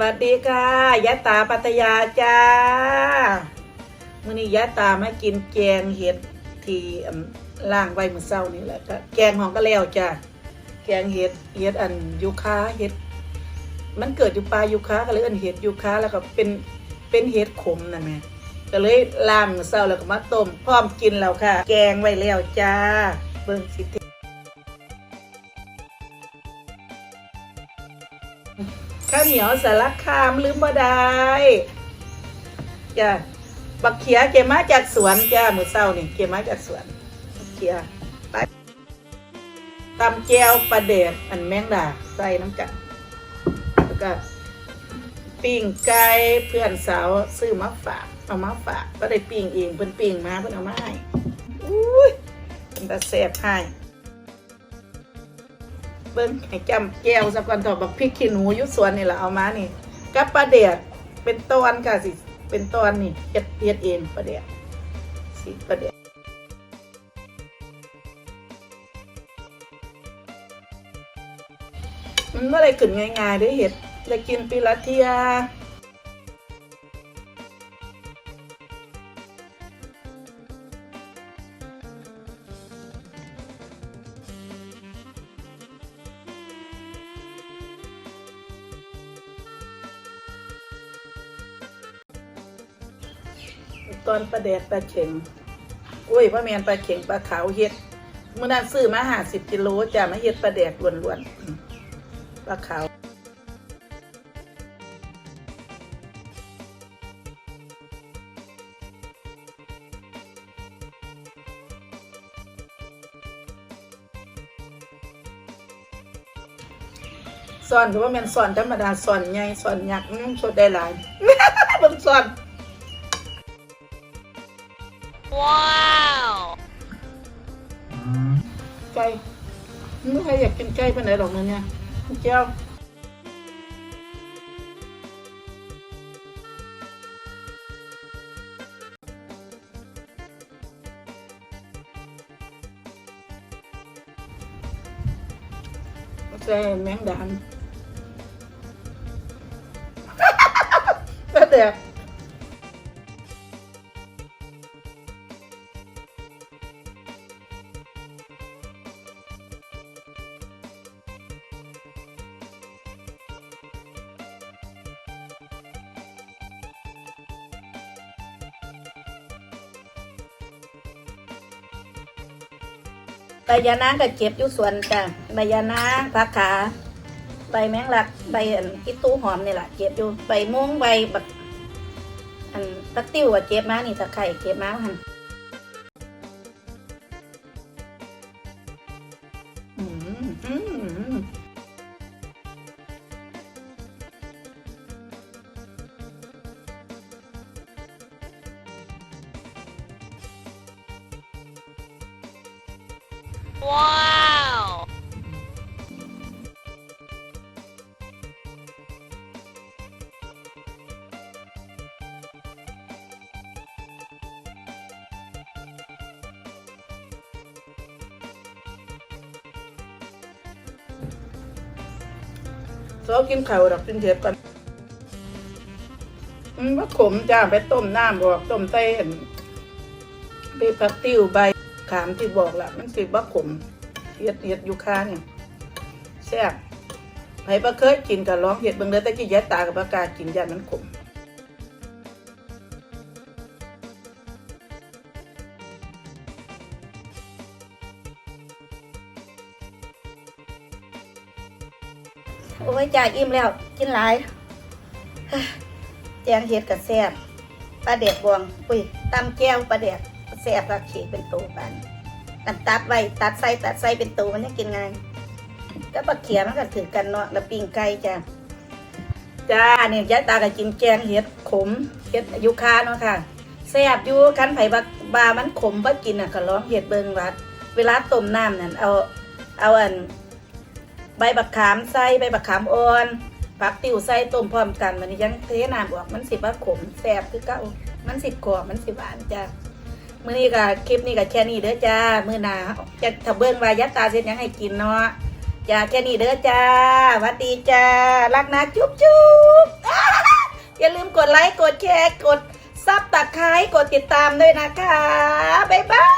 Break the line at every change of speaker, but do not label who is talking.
วัสดีค่ะยะตาปัตยาจ้ามื่อนี้ยะตามากินแกงเห็ดที่ล่างไว้มื้อเช้านี่แหละก็แกงของก็แล้วจ้าแกงเห็ดเห็ดอันยูคาเห็ด มันเกิดอยู่ปลายูคาก็เลยอิ้นเห็ดยูคาแล้วก็เป็นเป็นเห็ดขมนั่นแหละก็เลยล่างมือเช้าแล้วก็มาต้มพร้อมกินแล้วค่ะ แกงไว้แล้วจ้า เบิ่งสิ ข้าวเหนียวสารคามลืมบ่ได้จ้ะบักเขียเกมาจากสวนจ้ามือเศร้านี่เกมาจากสวนบักเขียไปตำแจวปลาเดดอันแมงดาใส่น้ำกันแล้วก็ปิ้งไก่เพื่อนสาวซื้อมาฝากเอามาฝากก็ได้ปิ้งเองเพิ่นปิ้งมาเพิ่นเอามาให้อุ้ยเป็นตาแซ่บให้ เบิ้งให้จำแก้วสักก่อนต่อบักพริกขี้หนูยุสวนนี่แหละเอามานี่กับปลาเดียดเป็นตอนค่ะสิ เป็นตอนนี่เฮ็ดเฮ็ดเองปลาเดียดสิปลาเดียดมันไม่ได้ขึ้นง่ายๆได้เห็ดได้กินปีละเทีย ตอนปลาแดดปลาเข็งอุ้ยพ่อแมนปลาเข็งปลาขาวเฮ็ดเมื่อนั้นซื้อมาหาสิบกิโลจ้ะมาเฮ็ดปลาแดกล้วนๆปลาขาวสอนก็ว่าแมนสอนธรรมดาสอนใหญ่สอนยักษ์มันสดได้หลายเบิ่งสอน
Wow!
ไก่ไม่ใครอยากกินไก่ปาน ยเจ้าใบยานางก็เก็บอยู่สวนจ้ะใบยานางผักขา ใบแมงลัก ใบอันกิตู้หอมนี่แหละเก็บอยู่ใบม่วงใบบักอันตะติ้วอะเก็บมานี่ตะไคร่เก็บมาหันอืมอืม อืม
Wow!
ซกินไข้าวดอกกินเห็ดก่อนมว่าขมจ้าไปต้มน้ำบอกต้มใส่เห็นใบผักติ้วใบ ขามที่บอกละมันสิว่าขมเห็ดเห็ดยูคาเนี่ยแซ่บไผบ่เคยกินก็ลองเห็ดเบิ่งเด้อแต่กี้ยายตากับประกล้ากินยานมันขมโอ้ยจ่ายอิ่มแล้วกินหลายเฮ้ยแจงเห็ดกับแซ่บปลาเด็ดบวงอุ้ยตำแก้วปลาเด็ด แซ่บกับขีดเป็นตัวปันตัดตัดไว้ตัดไส้ตัดไส้เป็นตัวมันจะกินไงก็ปลาเขียมันก็ถือกันเนาะแล้วปิ้งไก่จ้าจ้าเนี่ยยายตาก็กินแกงเห็ดขมเห็ดยูคาเนาะค่ะแซ่บอยู่คันไผ่บาบามันขมบ่กินอะก็ร้องเห็ดเบิงวัด เวลาต้มน้ำนั่นเอาเอาอันใบบักขามใส่ใบบักขามอ่อนผักติ๋วใส่ต้มพร้อมกันมันยังเทน้ำออกมันสิว่าขมแซ่บคือเก้ามันสิกรอบมันสิบหวานจ้า มื้อนี้ก็คลิปนี้ก็แค่นี้เด้อจ้า มื้อหน้าจะถ้าเบิ่งว่ายัดตาเสร็จยังให้กินเนาะจ้าแค่นี้เด้อจ้าหวัดดีจ้า รักนะจุ๊บจุ๊บอย่าลืมกดไลค์ กดแชร์ กดซับตะไคร้กดติดตามด้วยนะคะ บ๊ายบาย